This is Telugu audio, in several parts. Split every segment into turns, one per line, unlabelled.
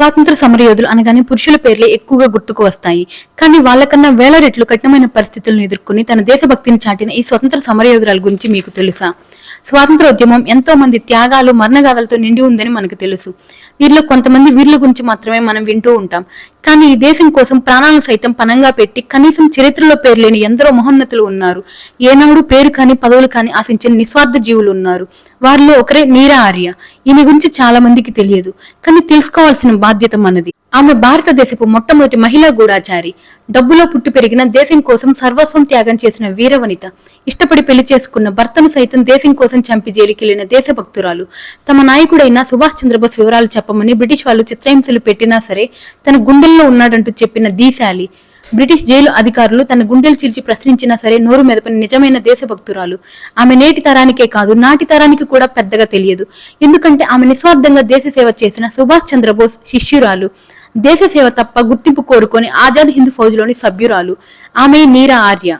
స్వాతంత్ర సమరయోధులు అనగానే పురుషుల పేర్లే ఎక్కువగా గుర్తుకు వస్తాయి. కానీ వాళ్ళకన్నా వేల రెట్లు కఠినమైన పరిస్థితులను ఎదుర్కొని తన దేశభక్తిని చాటిన ఈ స్వతంత్ర సమరయోధురాల గురించి మీకు తెలుసా? స్వాతంత్ర ఉద్యమం ఎంతో మంది త్యాగాలు మరణగాథలతో నిండి ఉందని మనకు తెలుసు. వీరిలో కొంతమంది వీరుల గురించి మాత్రమే మనం వింటూ ఉంటాం. కానీ ఈ దేశం కోసం ప్రాణాలను సైతం పనంగా పెట్టి కనీసం చరిత్రలో పేరు లేని ఎందరో మహోన్నతులు ఉన్నారు. ఏనాడు పేరు కానీ పదవులు కానీ ఆశించిన నిస్వార్థ జీవులు ఉన్నారు. వారిలో ఒకరే నీరా ఆర్య ఈమె గురించి చాలా మందికి తెలియదు. కానీ తెలుసుకోవాల్సిన బాధ్యత మనది. ఆమె భారతదేశపు మొట్టమొదటి మహిళా గూఢాచారి. డబ్బులో పుట్టి పెరిగిన దేశం కోసం సర్వస్వం త్యాగం చేసిన వీరవనిత. ఇష్టపడి పెళ్ళి చేసుకున్న భర్తను సైతం దేశం కోసం చంపి జైలుకెళ్ళిన దేశభక్తురాలు. తమ నాయకుడైన సుభాష్ చంద్రబోస్ వివరాలు చెప్పమని బ్రిటిష్ వాళ్ళు చిత్రహింసలు పెట్టినా సరే తన గుండెల్లో ఉన్నాడంటూ చెప్పిన దీశాలి బ్రిటిష్ జైలు అధికారులు తన గుండెలు చీల్చి ప్రశ్నించినా సరే నోరు మెదపని నిజమైన దేశభక్తురాలు. ఆమె నేటి తరానికే కాదు నాటి తరానికి కూడా పెద్దగా తెలియదు. ఎందుకంటే ఆమె నిస్వార్థంగా దేశ సేవ చేసిన సుభాష్ చంద్రబోస్ శిష్యురాలు. దేశ సేవ తప్ప గుర్తింపు కోరుకొని ఆజాద్ హింద్ ఫౌజ్లోని సభ్యురాలు. ఆమె నీరా ఆర్య.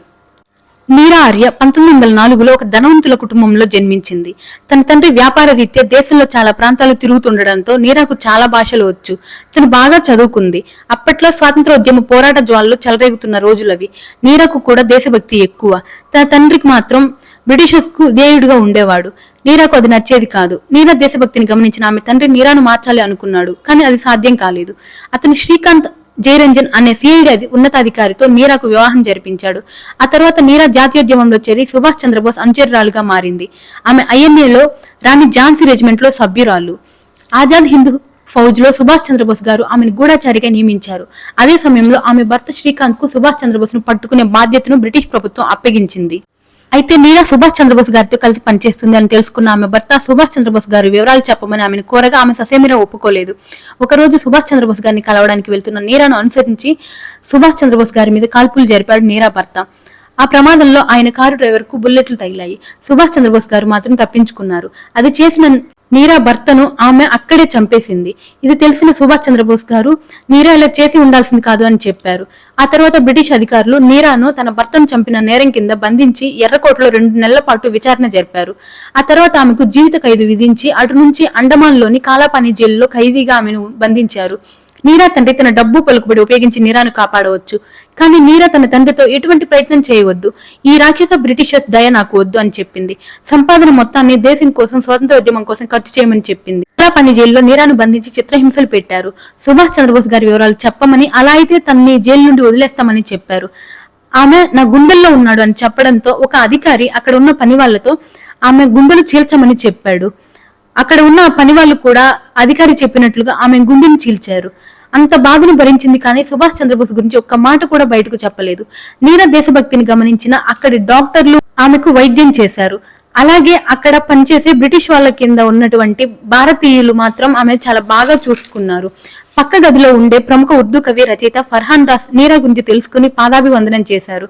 నీరా ఆర్య పంతొమ్మిది వందల నాలుగులో ఒక ధనవంతుల కుటుంబంలో జన్మించింది. తన తండ్రి వ్యాపార రీత్యా దేశంలో చాలా ప్రాంతాలు తిరుగుతుండడంతో నీరాకు చాలా భాషలు వచ్చు. తను బాగా చదువుకుంది. అప్పట్లో స్వాతంత్రోద్యమ పోరాట జ్వాలలు చెలరేగుతున్న రోజులవి. నీరాకు కూడా దేశభక్తి ఎక్కువ. తన తండ్రికి మాత్రం బ్రిటిషర్స్కు కు ఉండేవాడు. నీరాకు అది నచ్చేది కాదు. నీరా దేశభక్తిని గమనించిన ఆమె తండ్రి నీరాను మార్చాలి అనుకున్నాడు. కానీ అది సాధ్యం కాలేదు. అతను శ్రీకాంత్ జయరంజన్ అనే సిఐడి అది ఉన్నతాధికారితో నీరాకు వివాహం జరిపించాడు. ఆ తర్వాత నీరా జాతీయోద్యమంలో చేరి సుభాష్ చంద్రబోస్ అనుచరురాలుగా మారింది. ఆమె ఐఎన్ఏలో రాణి ఝాన్సీ రెజిమెంట్లో సభ్యురాలు. ఆజాద్ హింద్ ఫౌజ్లో సుభాష్ చంద్రబోస్ గారు ఆమెను గూఢాచారిగా నియమించారు. అదే సమయంలో ఆమె భర్త శ్రీకాంత్కు సుభాష్ చంద్రబోస్ను పట్టుకునే బాధ్యతను బ్రిటిష్ ప్రభుత్వం అప్పగించింది. అయితే నీరా సుభాష్ చంద్రబోస్ గారితో కలిసి పనిచేస్తుంది అని తెలుసుకున్న ఆమె భర్త సుభాష్ చంద్రబోస్ గారి వివరాలు చెప్పమని ఆమెను కోరగా ఆమె ససేమిరా ఒప్పుకోలేదు. ఒకరోజు సుభాష్ చంద్రబోస్ గారిని కలవడానికి వెళ్తున్న నీరాను అనుసరించి సుభాష్ చంద్రబోస్ గారి మీద కాల్పులు జరిపాడు నీరా భర్త. ఆ ప్రమాదంలో ఆయన కారు డ్రైవర్కు బుల్లెట్లు తగిలాయి. సుభాష్ చంద్రబోస్ గారు మాత్రం తప్పించుకున్నారు. అది చేసిన నీరా భర్తను ఆమె అక్కడే చంపేసింది. ఇది తెలిసిన సుభాష్ చంద్రబోస్ గారు నీరా ఇలా చేసి ఉండాల్సింది కాదు అని చెప్పారు. ఆ తర్వాత బ్రిటిష్ అధికారులు నీరాను తన భర్తను చంపిన నేరం కింద బంధించి ఎర్రకోటలో రెండు నెలల పాటు విచారణ జరిపారు. ఆ తర్వాత ఆమెకు జీవిత ఖైదు విధించి అటు నుంచి అండమాన్లోని కాలాపాని జైలులో ఖైదీగా ఆమెను బంధించారు. నీరా తండ్రి తన డబ్బు పలుకుబడి ఉపయోగించి నీరాను కాపాడవచ్చు. కానీ నీరా తన తండ్రితో ఎటువంటి ప్రయత్నం చేయవద్దు. ఈ రాక్షస బ్రిటిషర్స్ దయ నాకు వద్దు అని చెప్పింది. సంపాదన మొత్తాన్ని దేశం కోసం స్వాతంత్ర ఉద్యమం కోసం ఖర్చు చేయమని చెప్పింది. పని జైల్లో నీరాను బంధించి చిత్రహింసలు పెట్టారు. సుభాష్ చంద్రబోస్ గారి వివరాలు చెప్పమని అలా అయితే తనని జైలు నుండి వదిలేస్తామని చెప్పారు. ఆమె నా గుండెల్లో ఉన్నాడు అని చెప్పడంతో ఒక అధికారి అక్కడ ఉన్న పని వాళ్ళతో ఆమె గుండెలు చీల్చమని చెప్పాడు. అక్కడ ఉన్న పని వాళ్ళు కూడా అధికారి చెప్పినట్లుగా ఆమె గుండెను చీల్చారు. అంత బాధను భరించింది కానీ సుభాష్ చంద్రబోస్ గురించి ఒక్క మాట కూడా బయటకు చెప్పలేదు. నీరా దేశభక్తిని గమనించిన అక్కడి డాక్టర్లు ఆమెకు వైద్యం చేశారు. అలాగే అక్కడ పనిచేసే బ్రిటిష్ వాళ్ళ కింద ఉన్నటువంటి భారతీయులు మాత్రం ఆమె చాలా బాగా చూసుకున్నారు. పక్క గదిలో ఉండే ప్రముఖ ఉర్దూ కవి రచయిత ఫర్హాన్ దాస్ నీరా గురించి తెలుసుకుని పాదాభివందనం చేశారు.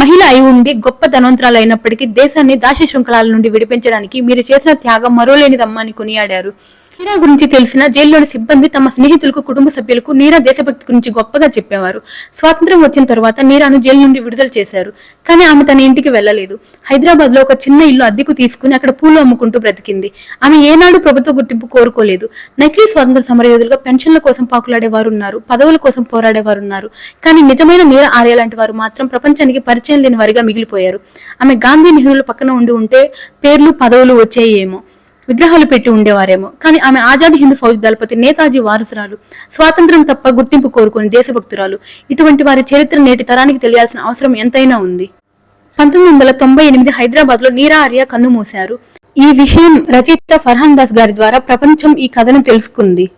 మహిళ అయి ఉండి గొప్ప ధనవంతరాలు అయినప్పటికీ దేశాన్ని దాశ శృంఖలాల నుండి విడిపించడానికి మీరు చేసిన త్యాగం మరోలేనిదమ్మా అని కొనియాడారు. నీరా గురించి తెలిసిన జైల్లోని సిబ్బంది తమ స్నేహితులకు కుటుంబ సభ్యులకు నీరా దేశభక్తి గురించి గొప్పగా చెప్పేవారు. స్వాతంత్ర్యం వచ్చిన తర్వాత నీరాను జైలు నుండి విడుదల చేశారు. కానీ ఆమె తన ఇంటికి వెళ్ళలేదు. హైదరాబాద్లో ఒక చిన్న ఇల్లు అద్దెకు తీసుకుని అక్కడ పూలు అమ్ముకుంటూ బ్రతికింది. ఆమె ఏనాడు ప్రభుత్వ గుర్తింపు కోరుకోలేదు. నకిలీ స్వాతంత్ర సమరయోధులుగా పెన్షన్ల కోసం పాకులాడేవారు ఉన్నారు పదవుల కోసం పోరాడేవారు ఉన్నారు కానీ నిజమైన నీర ఆర్య లాంటి వారు మాత్రం ప్రపంచానికి పరిచయం లేని వారిగా మిగిలిపోయారు. ఆమె గాంధీ నెహ్రూల పక్కన ఉండి ఉంటే పేర్లు పదవులు వచ్చాయేమో. విగ్రహాలు పెట్టి ఉండేవారేమో. కానీ ఆమె ఆజాద్ హిందూ ఫౌజ్ దళపతి నేతాజీ వారసురాలు. స్వాతంత్రం తప్ప గుర్తింపు కోరుకుని దేశభక్తురాలు. ఇటువంటి వారి చరిత్ర నేటి తరానికి తెలియాల్సిన అవసరం ఎంతైనా ఉంది. పంతొమ్మిది వందల తొంభై ఎనిమిది హైదరాబాద్లో నీరా ఆర్య కన్నుమూశారు ఈ విషయం రచయిత ఫర్హాన్ దాస్ గారి ద్వారా ప్రపంచం ఈ కథను తెలుసుకుంది.